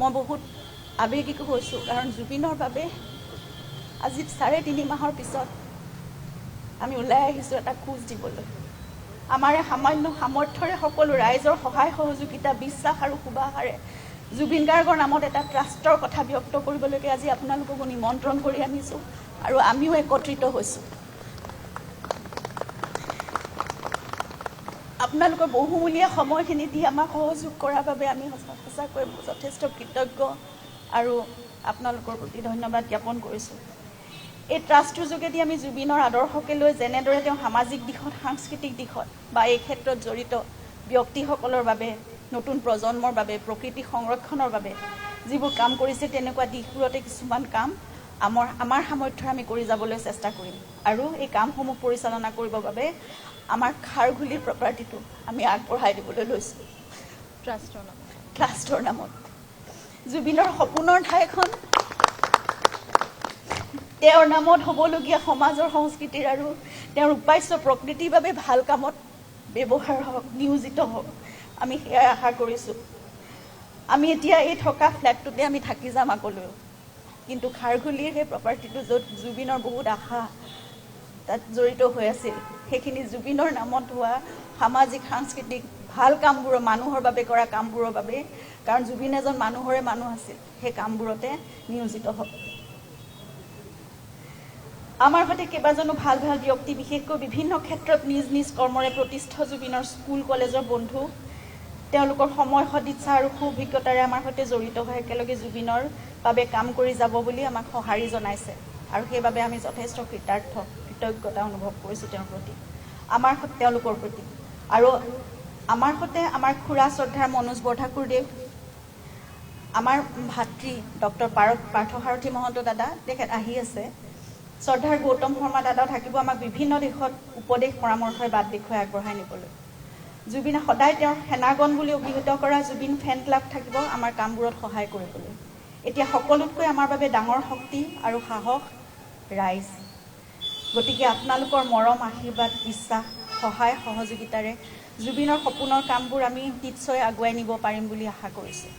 মই বহুত আৱেগিক হৈছোঁ কাৰণ জুবিনৰ বাবে আজি চাৰে তিনি মাহৰ পিছত আমি ওলাই আহিছোঁ এটা খোজ দিবলৈ। আমাৰ সামান্য সামৰ্থ্যৰে সকলো ৰাইজৰ সহায় সহযোগিতা বিশ্বাস আৰু সুবাসেৰে জুবিন গাৰ্গৰ নামত এটা ট্ৰাষ্টৰ কথা ব্যক্ত কৰিবলৈকে আজি আপোনালোককো নিমন্ত্ৰণ কৰি আনিছোঁ আৰু আমিও একত্ৰিত হৈছোঁ। আপোনালোকৰ বহুমূলীয়া সময়খিনি দি আমাক সহযোগ কৰাৰ বাবে আমি সঁচা- সঁচাকৈ যথেষ্ট কৃতজ্ঞ আৰু আপোনালোকৰ প্ৰতি ধন্যবাদ জ্ঞাপন কৰিছোঁ। এই ট্ৰাষ্টটোৰ যোগেদি আমি জুবিনৰ আদৰ্শকে লৈ যেনেদৰে তেওঁ সামাজিক দিশত সাংস্কৃতিক দিশত বা এই ক্ষেত্ৰত জড়িত ব্যক্তিসকলৰ বাবে নতুন প্ৰজন্মৰ বাবে প্ৰকৃতি সংৰক্ষণৰ বাবে যিবোৰ কাম কৰিছে তেনেকুৱা দিশবোৰতে কিছুমান কাম আমাৰ আমাৰ সামৰ্থ্যৰে আমি কৰি যাবলৈ চেষ্টা কৰিম। আৰু এই কামসমূহ পৰিচালনা কৰিবৰ বাবে আমাৰ খাৰঘুলিৰ প্ৰপাৰ্টিটো আমি আগবঢ়াই দিবলৈ লৈছোঁ। ট্ৰাষ্টৰ নামত ট্ৰাষ্টৰ নামত জুবিনৰ সপোনৰ ঠাইখন তেওঁৰ নামত হ'বলগীয়া সমাজৰ সংস্কৃতিৰ আৰু তেওঁৰ উপাস্য প্ৰকৃতিৰ বাবে ভাল কামত ব্যৱহাৰ হওক নিয়োজিত হওক আমি সেয়াই আশা কৰিছোঁ। আমি এতিয়া এই থকা ফ্লেটটোতে আমি থাকি যাম আগলৈও। কিন্তু খাৰঘুলিৰ সেই প্ৰপাৰ্টিটো য'ত জুবিনৰ বহুত আশা তাত জড়িত হৈ আছিল সেইখিনি জুবিনৰ নামত হোৱা সামাজিক সাংস্কৃতিক ভাল কামবোৰৰ মানুহৰ বাবে কৰা কামবোৰৰ বাবে কাৰণ জুবিন এজন মানুহৰে মানুহ আছিল সেই কামবোৰতে নিয়োজিত হ'ব আমাৰ সৈতে কেইবাজনো ভাল ভাল ব্যক্তি বিশেষকৈ বিভিন্ন ক্ষেত্ৰত নিজ নিজ কৰ্মৰে প্ৰতিষ্ঠ জুবিনৰ স্কুল কলেজৰ বন্ধু তেওঁলোকৰ সময় সদিচ্ছা আৰু সু অভিজ্ঞতাৰে আমাৰ সৈতে জড়িত হৈ একেলগে জুবিনৰ বাবে কাম কৰি যাব বুলি আমাক সঁহাৰি জনাইছে। আৰু সেইবাবে আমি যথেষ্ট কৃতাৰ্থ কৃতজ্ঞতা অনুভৱ কৰিছোঁ তেওঁৰ প্ৰতি আমাৰ তেওঁলোকৰ প্ৰতি। আৰু আমাৰ সৈতে আমাৰ খুৰা শ্ৰদ্ধাৰ মনোজ বৰঠাকুৰদেৱ আমাৰ ভাতৃ ডক্টৰ পাৰ পাৰ্থসাৰথী মহন্ত দাদা তেখেত আহি আছে। শ্ৰদ্ধাৰ গৌতম শৰ্মা দাদাও থাকিব আমাক বিভিন্ন দিশত উপদেশ পৰামৰ্শই বাট দেখুৱাই আগবঢ়াই নিবলৈ। জুবিনে সদায় তেওঁৰ সেনাগন বুলি অভিহিত কৰা জুবিন ফেন ক্লাব থাকিব আমাৰ কামবোৰত সহায় কৰিবলৈ। এতিয়া সকলোতকৈ আমাৰ বাবে ডাঙৰ শক্তি আৰু সাহস ৰাইজ। গতিকে আপোনালোকৰ মৰম আশীৰ্বাদ বিশ্বাস সহায় সহযোগিতাৰে জুবিনৰ সপোনৰ কামবোৰ আমি নিশ্চয় আগুৱাই নিব পাৰিম বুলি আশা কৰিছোঁ।